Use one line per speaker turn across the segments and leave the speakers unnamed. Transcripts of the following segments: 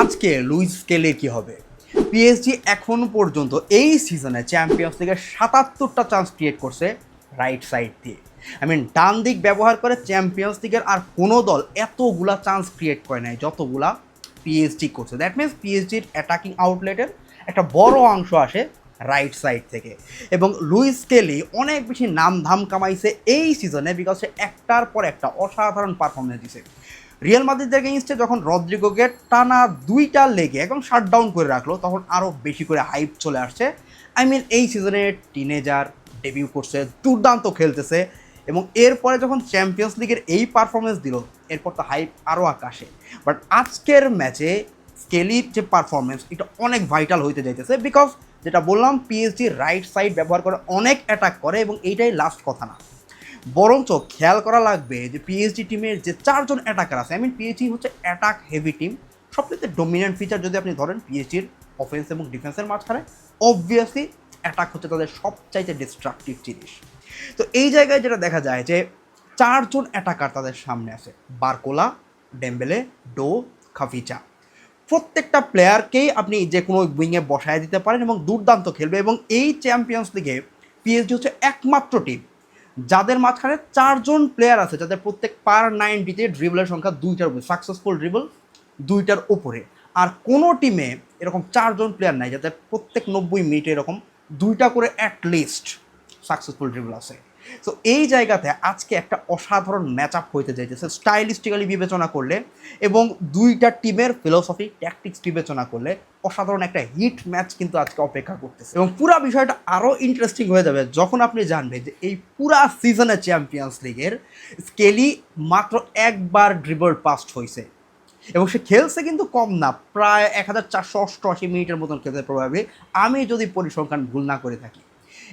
আজকে লুইস স্কেলের কি হবে? পিএসজি এখন পর্যন্ত এই সিজনে চ্যাম্পিয়ন্স লিগের সাতাত্তরটা চান্স ক্রিয়েট করছে রাইট সাইড দিয়ে। আই মিন ডান দিক ব্যবহার করে চ্যাম্পিয়ন্স লিগের আর কোনো দল এতগুলা চান্স ক্রিয়েট করে নাই যতগুলা পিএসজি করছে। দ্যাট মিনস পিএসজির অ্যাটাকিং আউটলেটের একটা বড় অংশ আসে রাইট সাইড থেকে। এবং লুইস কেলি অনেক বেশি নাম ধাম কামাইছে এই সিজনে বিকজ সে একটার পর একটা অসাধারণ পারফরমেন্স দিছে। রিয়াল মাদ্রিদের এগেইনস্টে যখন রদ্রিগোকে টানা দুইটা লেগে একদম শাট ডাউন করে রাখল, তখন আরও বেশি করে হাইপ চলে আসছে। আই মিন এই সিজনে টিনেজার ডেবিউ করছে, দুর্দান্ত খেলতেছে এবং এরপরে যখন চ্যাম্পিয়ন্স লিগের এই পারফরমেন্স দিল, এরপর তো হাইপ আরও আকাশে। বাট আজকের ম্যাচে স্কেলির যে পারফরমেন্স এটা অনেক ভাইটাল হইতে যাইতেছে বিকজ যেটা বললাম পিএসজি রাইট সাইড ব্যবহার করে অনেক অ্যাটাক করে এবং এইটাই লাস্ট কথা না। বরঞ্চ খেয়াল করা লাগবে যে পিএইচডি টিমের যে চারজন অ্যাটাকার আছে আই মিন পিএইচডি হচ্ছে অ্যাটাক হেভি টিম সবথেকে ডমিনেন্ট ফিচার যদি আপনি ধরেন পিএইচডির অফেন্স এবং ডিফেন্সের মাঝখানে অবভিয়াসলি অ্যাটাক হচ্ছে তাদের সবচাইতে ডিস্ট্রাকটিভ জিনিস। তো এই জায়গায় যেটা দেখা যায় যে চারজন অ্যাটাকার তাদের সামনে আছে, বারকোলা, ডেম্বেলে, ডো, খাফিচা। প্রত্যেকটা প্লেয়ারকেই আপনি যে কোনো উইংয়ে বসায় দিতে পারেন এবং দুর্দান্ত খেলবে এবং এই চ্যাম্পিয়ন্স লিগে পিএইচডি হচ্ছে একমাত্র টিম যাদের মাঝখানে চারজন প্লেয়ার আছে, যাদের প্রত্যেক পার নাইনটিতে ড্রিবলের সংখ্যা দুইটার উপরে সাকসেসফুল ড্রিবল দুইটার উপরে। আর কোনো টিমে এরকম চারজন প্লেয়ার নাই, যাদের প্রত্যেক নব্বই মিনিটে এরকম দুইটা করে অ্যাটলিস্ট সাকসেসফুল ড্রিবল আছে। সো এই জায়গাতে আজকে একটা অসাধারণ ম্যাচ আপ হইতে যাইতেছে। স্টাইলিস্টিক্যালি বিবেচনা করলে এবং দুইটা টিমের ফিলোসফি ট্যাকটিক্স বিবেচনা করলে অসাধারণ একটা হিট ম্যাচ কিন্তু আজকে অপেক্ষা করতেছে। এবং পুরো বিষয়টা আরও ইন্টারেস্টিং হয়ে যাবে যখন আপনি জানবেন যে এই পুরা সিজনে চ্যাম্পিয়ন্স লিগের স্কেলি মাত্র একবার ড্রিবল পাস্ট হয়েছে এবং সে খেলছে কিন্তু কম না, প্রায় এক হাজার চারশো অষ্টআশি মিনিটের মতন খেলতে প্রভাবে। আমি যদি পরিসংখ্যান ভুল না করে থাকি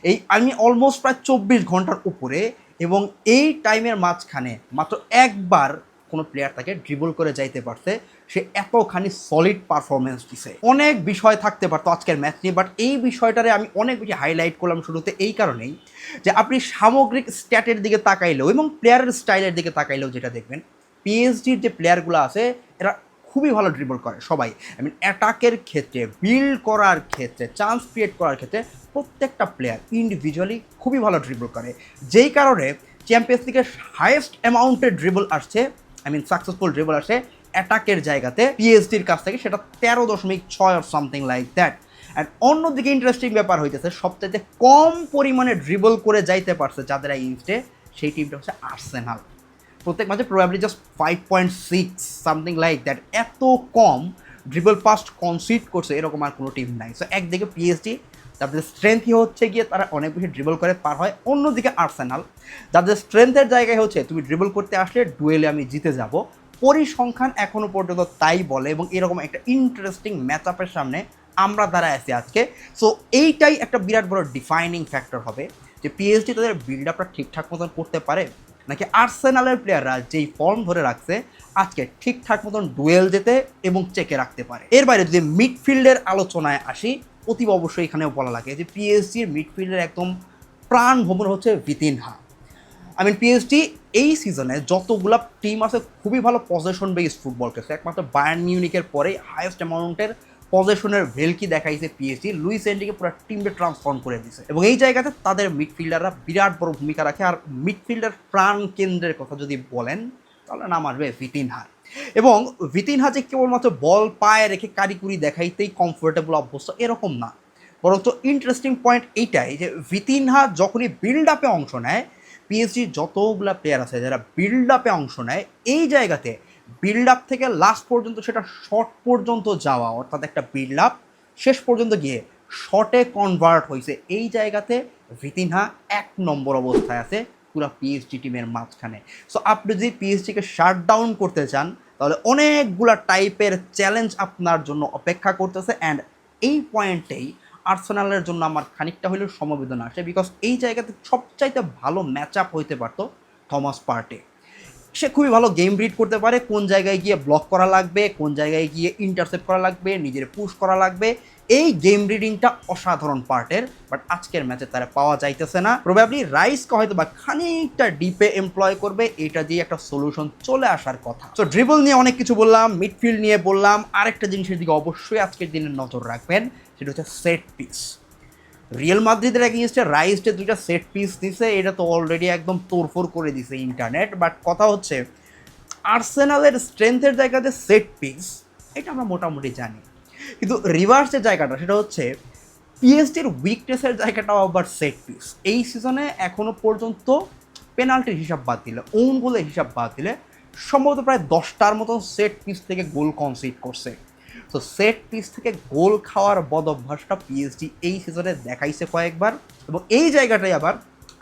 এই আমি অলমোস্ট প্রায় চব্বিশ ঘণ্টার উপরে এবং এই টাইমের মাঝখানে মাত্র একবার কোনো প্লেয়ার তাকে ড্রিবল করে যাইতে পারছে, সে এতখানি সলিড পারফরমেন্স দিছে। অনেক বিষয় থাকতে পারতো আজকের ম্যাচ নিয়ে বাট এই বিষয়টারে আমি অনেক বেশি হাইলাইট করলাম শুরুতে এই কারণেই যে আপনি সামগ্রিক স্ট্যাটের দিকে তাকাইলেও এবং প্লেয়ারের স্টাইলের দিকে তাকাইলেও যেটা দেখবেন পিএইচডির যে প্লেয়ারগুলো আছে, এরা খুবই ভালো ড্রিবল করে সবাই। আই মিন অ্যাটাকের ক্ষেত্রে বিল্ড করার ক্ষেত্রে চান্স ক্রিয়েট করার ক্ষেত্রে প্রত্যেকটা প্লেয়ার ইন্ডিভিজুয়ালি খুবই ভালো ড্রিবল করে। যেই কারণে চ্যাম্পিয়ন্স লিগের হাইয়েস্ট অ্যামাউন্টের ড্রিবল আসছে আই মিন সাকসেসফুল ড্রিবল আসে অ্যাটাকের জায়গাতে পিএইচডির কাছ থেকে, সেটা তেরো দশমিক ছয় or something like that and অন্যদিকে ইন্টারেস্টিং ব্যাপার হইতেছে, সবচাইতে কম পরিমাণে ড্রিবল করে যাইতে পারছে যাদের এই ইনস্টে সেই টিমটা হচ্ছে আর্সেনাল প্রত্যেক ম্যাচে probably just five point six something like that এত কম ড্রিবল পাস্ট কনসিড করছে, এরকম আর কোনো টিম নাই। সো একদিকে পিএসডি যাদের স্ট্রেংথই হচ্ছে গিয়ে তারা অনেক বেশি ড্রিবল করে পার হয়। অন্যদিকে আর্সেনাল যাদের স্ট্রেংথের জায়গায় হচ্ছে, তুমি ড্রিবল করতে আসলে ডুয়েলে আমি জিতে যাব। পরিসংখ্যান এখনও পর্যন্ত তাই বলে এবং এরকম একটা ইন্টারেস্টিং ম্যাচ আপের সামনে আমরা দাঁড়ায় আছি আজকে। সো এইটাই একটা বিরাট বড় ডিফাইনিং ফ্যাক্টর হবে যে পিএইচডি তাদের বিল্ড আপটা ঠিকঠাক মতন করতে পারে। নাকি আর্সেনালের প্লেয়াররা যেই ফর্ম ধরে রাখছে, আজকে ঠিকঠাক মতন ডুয়েল যেতে এবং চেকে রাখতে পারে। এর বাইরে যদি মিডফিল্ডের আলোচনায় আসি অতি অবশ্যই এখানেও বলা লাগে যে পিএসজির মিডফিল্ডের একদম প্রাণ ভ্রমণ হচ্ছে ভিতিনহা আই মিন পিএসডি এই সিজনে যতগুলা টিম আছে, খুবই ভালো পজিশন বেসড ফুটবল খেলছে। একমাত্র বায়ার্ন মিউনিকের পরে হায়েস্ট অ্যামাউন্টের পজিশনের ভেলকি দেখাইছে পিএসজি লুইস এন্ডিকে পুরো টিমকে ট্রান্সফর্ম করে দিছে। এবং এই জায়গাতে তাদের মিডফিল্ডাররা বিরাট বড় ভূমিকা রাখে। আর মিডফিল্ডার প্রাণ কেন্দ্রের কথা যদি বলেন, তাহলে নাম আসবে ভিতিনহার এবং ভিতিনহা যে কেবলমাত্র বল পায়ে রেখে কারিকুরি দেখাইতেই কমফোর্টেবল অভ্যস্ত এরকম না। বরঞ্চ ইন্টারেস্টিং পয়েন্ট এইটাই যে ভিতিনহা যখনই বিল্ড আপে অংশ নেয় পিএসজি যতগুলা প্লেয়ার আছে, যারা বিল্ড আপে অংশ নেয়, এই জায়গাতে বিল্ড আপ থেকে লাস্ট পর্যন্ত সেটা শর্ট পর্যন্ত যাওয়া, অর্থাৎ একটা বিল্ড আপ শেষ পর্যন্ত গিয়ে শর্টে কনভার্ট হয়েছে এই জায়গাতে ভিতিনহা এক নম্বর অবস্থায় আছে, পুরো পিএইচডি টিমের মাঝখানে। সো আপনি যদি পিএইচডিকে শাট ডাউন করতে চান, তাহলে অনেকগুলা টাইপের চ্যালেঞ্জ আপনার জন্য অপেক্ষা করতেছে অ্যান্ড এই পয়েন্টেই আর্সেনালের জন্য আমার খানিকটা হলেও সমবেদনা আসে বিকজ এই জায়গাতে সবচাইতে ভালো ম্যাচ আপ হইতে পারতো থমাস পার্টে সে খুবই ভালো গেম রিড করতে পারে, কোন জায়গায় গিয়ে ব্লক করা লাগবে, কোন জায়গায় গিয়ে ইন্টারসেপ্ট করা লাগবে, নিজের পুশ করা লাগবে। এই গেম রিডিংটা অসাধারণ পার্টের বাট আজকের ম্যাচে তারা পাওয়া যাইতেছে না। প্রবাবলি রাইসকে হয়তো বা খানিকটা ডিপে এমপ্লয় করবে এটা দিয়ে একটা সলিউশন চলে আসার কথা। তো ড্রিবল নিয়ে অনেক কিছু বললাম মিডফিল্ড নিয়ে বললাম, আরেকটা জিনিসের দিকে অবশ্যই আজকের দিনে নজর রাখবেন, সেটা হচ্ছে সেট পিস রিয়েল মাদ্রিদের এগেনস্টে রাইস যে দুইটা সেট পিস দিছে, এটা তো অলরেডি একদম তোড়ফোড় করে দিছে ইন্টারনেট বাট কথা হচ্ছে আর্সেনালের স্ট্রেংথের জায়গাতে সেট পিস এটা আমরা মোটামুটি জানি। কিন্তু রিভার্সের জায়গাটা, সেটা হচ্ছে পিএসডির উইকনেসের জায়গাটাও আবার সেট পিস এই সিজনে এখনও পর্যন্ত পেনাল্টির হিসাব বাদ দিলে ওন গোলের হিসাব বাদ দিলে, সম্ভবত প্রায় দশটার মতো সেট পিস থেকে গোল কনসিড করছে। তো সেট পিস থেকে গোল খাওয়ার বদ অভ্যাসটা পিএসডি এই সিজনে দেখাইছে কয়েকবার এবং এই জায়গাটাই আবার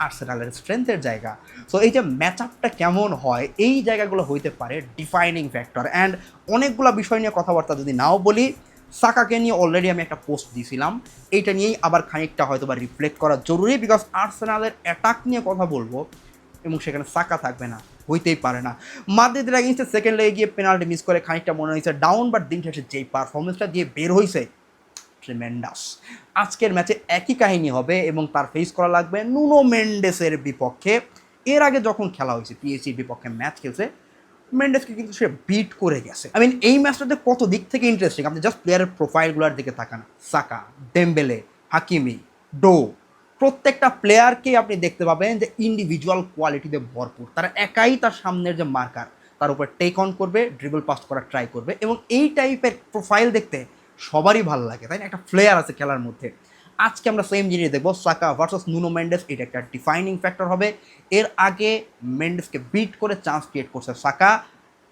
আর্সেনালের স্ট্রেংথের জায়গা। সো এই যে ম্যাচ আপটা কেমন হয়, এই জায়গাগুলো হইতে পারে ডিফাইনিং ফ্যাক্টর অ্যান্ড অনেকগুলো বিষয় নিয়ে কথাবার্তা যদি নাও বলি, সাকাকে নিয়ে অলরেডি আমি একটা পোস্ট দিয়েছিলাম এইটা নিয়েই আবার খানিকটা হয়তো বা রিফ্লেক্ট করা জরুরি বিকজ আর্সেনালের অ্যাটাক নিয়ে কথা বলব এবং সেখানে সাকা থাকবে না। হইতেই পারে না। মাদ্রিদের এগেনস্টে সেকেন্ড লেগে গিয়ে পেনাল্টি মিস করে খানিকটা মনে হয়েছে ডাউন বাট দিন শেষে যেই পারফরমেন্সটা দিয়ে বের হয়েছে ট্রিমেন্ডাস আজকের ম্যাচে একই কাহিনী হবে এবং তার ফেস করা লাগবে নুনো মেন্ডেসের বিপক্ষে। এর আগে যখন খেলা হয়েছে পিএসসির বিপক্ষে ম্যাচ খেলছে, মেন্ডেসকে কিন্তু সে বিট করে গেছে। আই মিন এই ম্যাচটাতে কত দিক থেকে ইন্টারেস্টিং আপনি জাস্ট প্লেয়ারের প্রোফাইলগুলোর দিকে তাকান। সাকা ডেম্বেলে হাকিমি ডো প্রত্যেকটা প্লেয়ারকেই আপনি দেখতে পাবেন যে ইন্ডিভিজুয়াল কোয়ালিটিতে ভরপুর। তারা একাই তার সামনের যে মার্কার তার উপর টেক অন করবে ড্রিবল পাস করার ট্রাই করবে এবং এই টাইপের প্রোফাইল দেখতে সবারই ভালো লাগে, তাই না? একটা প্লেয়ার আছে খেলার মধ্যে। আজকে আমরা সেম জিনিস দেখব সাকা ভার্সেস নুনো মেন্ডেস এটা একটা ডিফাইনিং ফ্যাক্টর হবে। এর আগে মেন্ডেসকে বিট করে চান্স ক্রিয়েট করছে সাকা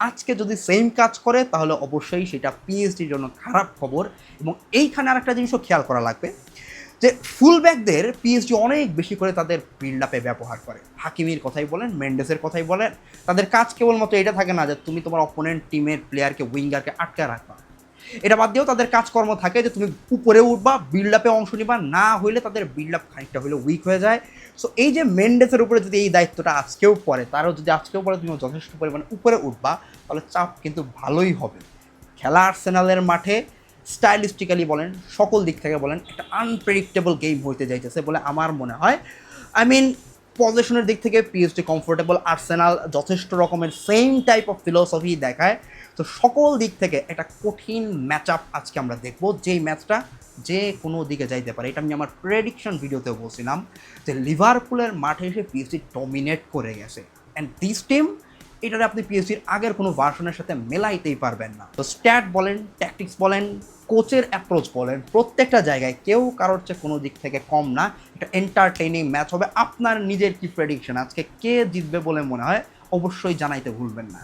আজকে যদি সেম কাজ করে, তাহলে অবশ্যই সেটা পিএইচডির জন্য খারাপ খবর এবং এইখানে আরেকটা জিনিসও খেয়াল করা লাগবে। যে ফুল ব্যাকদের পিএইচডি অনেক বেশি করে তাদের বিল্ড আপে ব্যবহার করে। হাকিমির কথাই বলেন মেন্ডেসের কথাই বলেন, তাদের কাজ কেবলমাত্র এটা থাকে না যে তুমি তোমার অপোনেন্ট টিমের প্লেয়ারকে উইঙ্গারকে আটকে রাখবা। এটা বাদ দিয়েও তাদের কাজকর্ম থাকে যে তুমি উপরে উঠবা বিল্ড আপে অংশ নিবা, না হইলে তাদের বিল্ড আপ খানিকটা হলে উইক হয়ে যায়। সো এই যে মেন্ডেসের উপরে যদি এই দায়িত্বটা আজকেও পড়ে, তারও যদি আজকেও পরে তুমি যথেষ্ট পরিমাণে উপরে উঠবা, তাহলে চাপ কিন্তু ভালোই হবে। খেলা আর্সেনালের মাঠে স্টাইলিস্টিক্যালি বলেন, সকল দিক থেকে বলেন, একটা আনপ্রেডিক্টেবল গেম হইতে যাইতেছে বলে আমার মনে হয়। আই মিন পজিশনের দিক থেকে পিএসডি কমফোর্টেবল আর্সেনাল যথেষ্ট রকমের সেম টাইপ অফ ফিলোসফি দেখায়। তো সকল দিক থেকে একটা কঠিন ম্যাচ আপ আজকে আমরা দেখব, যেই ম্যাচটা যে কোনো দিকে যাইতে পারে। এটা আমি আমার প্রেডিকশন ভিডিওতেও বলছিলাম যে লিভারপুলের মাঠে এসে পিএসডি ডমিনেট করে গেছে। অ্যান্ড দিস টিম এটারে আপনি পিএসজির আগের কোনো ভার্সনের সাথে মেলাইতেই পারবেন না। তো স্ট্যাট বলেন ট্যাকটিক্স বলেন কোচের অ্যাপ্রোচ বলেন, প্রত্যেকটা জায়গায় কেউ কারোর চেয়ে কোনো দিক থেকে কম না। এটা এন্টারটেইনিং ম্যাচ হবে। আপনার নিজের কি প্রেডিকশন আজকে কে জিতবে বলে মনে হয়? অবশ্যই জানাইতে ভুলবেন না।